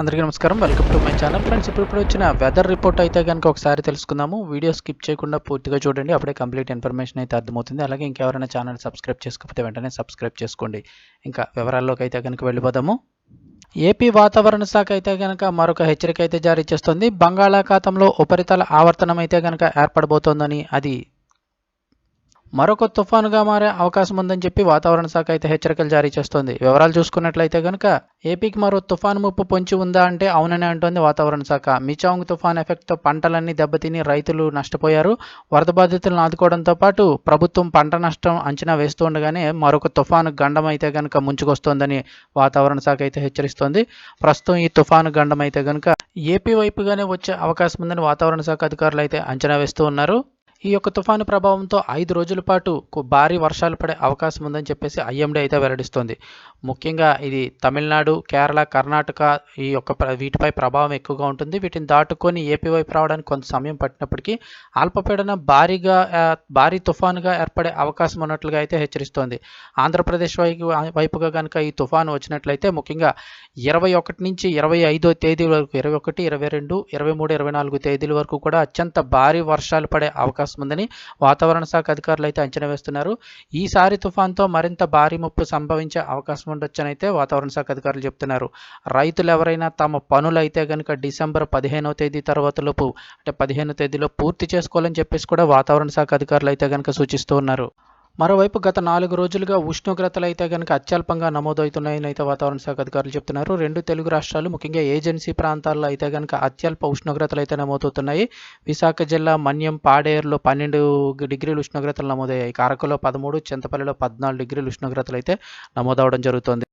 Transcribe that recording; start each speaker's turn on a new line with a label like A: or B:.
A: అందరికీ నమస్కారం. Welcome to my channel. Friends ఇప్పుడు ఇప్పుడు వచ్చిన వెదర్ రిపోర్ట్ అయితే కనుక ఒకసారి తెలుసుకుందాము. వీడియో స్కిప్ చేయకుండా పూర్తిగా చూడండి. అప్పుడే కంప్లీట్ ఇన్ఫర్మేషన్ అయితే అర్థమవుతుంది. అలాగే ఇంకెవరైనా ఛానల్ సబ్స్క్రైబ్ చేసుకోకపోతే వెంటనే సబ్స్క్రైబ్ చేసుకోండి. ఇంకా వివరాల్లోకి అయితే కనుక వెళ్ళిపోదాము. ఏపీ వాతావరణ శాఖ అయితే కనుక మరొక హెచ్చరిక అయితే జారీ చేస్తుంది. బంగాళాఖాతంలో ఉపరితల ఆవర్తనం అయితే కనుక ఏర్పడబోతోందని అది మరొక తుఫానుగా మారే అవకాశం ఉందని చెప్పి వాతావరణ శాఖ అయితే హెచ్చరికలు జారీ చేస్తోంది. వివరాలు చూసుకున్నట్లయితే కనుక ఏపీకి మరో తుఫాను ముప్పు పొంచి ఉందా అంటే అవుననే అంటోంది వాతావరణ శాఖ. మిచాంగ్ తుఫాన్ ఎఫెక్ట్తో పంటలన్నీ దెబ్బతిని రైతులు నష్టపోయారు. వరద బాధితులను ఆదుకోవడంతో పాటు ప్రభుత్వం పంట నష్టం అంచనా వేస్తూ ఉండగానే మరొక తుఫాను గండం అయితే కనుక ముంచుకొస్తోందని వాతావరణ శాఖ అయితే హెచ్చరిస్తోంది. ప్రస్తుతం ఈ తుఫాను గండం అయితే కనుక ఏపీ వైపుగానే వచ్చే అవకాశం ఉందని వాతావరణ శాఖ అధికారులు అయితే అంచనా వేస్తూ ఉన్నారు. ఈ యొక్క తుఫాను ప్రభావంతో ఐదు రోజుల పాటు భారీ వర్షాలు పడే అవకాశం ఉందని చెప్పేసి ఐఎండీ అయితే వెల్లడిస్తోంది. ముఖ్యంగా ఇది తమిళనాడు కేరళ కర్ణాటక ఈ యొక్క వీటిపై ప్రభావం ఎక్కువగా ఉంటుంది. వీటిని దాటుకొని ఏపీ వైపు రావడానికి కొంత సమయం పట్టినప్పటికీ అల్పపీడన భారీగా భారీ తుఫానుగా ఏర్పడే అవకాశం ఉన్నట్లుగా అయితే హెచ్చరిస్తోంది. ఆంధ్రప్రదేశ్ వైపు వైపుగా కనుక ఈ తుఫాను వచ్చినట్లయితే ముఖ్యంగా ఇరవై ఒకటి నుంచి ఇరవై ఐదో తేదీ వరకు ఇరవై ఒకటి ఇరవై రెండు ఇరవై మూడు ఇరవై నాలుగు తేదీల వరకు కూడా అత్యంత భారీ వర్షాలు పడే అవకాశం వస్తుందని వాతావరణ శాఖ అధికారులు అయితే అంచనా వేస్తున్నారు. ఈసారి తుఫాన్తో మరింత భారీ ముప్పు సంభవించే అవకాశం ఉండొచ్చని అయితే వాతావరణ శాఖ అధికారులు చెప్తున్నారు. రైతులు ఎవరైనా తమ పనులు అయితే కనుక డిసెంబర్ పదిహేనవ తేదీ తర్వాత లోపు అంటే పదిహేనో తేదీలో పూర్తి చేసుకోవాలని చెప్పేసి కూడా వాతావరణ శాఖ అధికారులు అయితే కనుక సూచిస్తూ ఉన్నారు. మరోవైపు గత నాలుగు రోజులుగా ఉష్ణోగ్రతలు అయితే కనుక అత్యల్పంగా నమోదవుతున్నాయని అయితే వాతావరణ శాఖ అధికారులు చెప్తున్నారు. రెండు తెలుగు రాష్ట్రాలు ముఖ్యంగా ఏజెన్సీ ప్రాంతాల్లో అయితే కనుక అత్యల్ప ఉష్ణోగ్రతలు అయితే నమోదవుతున్నాయి. విశాఖ జిల్లా మన్యం పాడేరులో పన్నెండు డిగ్రీలు ఉష్ణోగ్రతలు నమోదయ్యాయి. కారకలో పదమూడు చింతపల్లిలో పద్నాలుగు డిగ్రీలు ఉష్ణోగ్రతలు అయితే నమోదవడం జరుగుతోంది.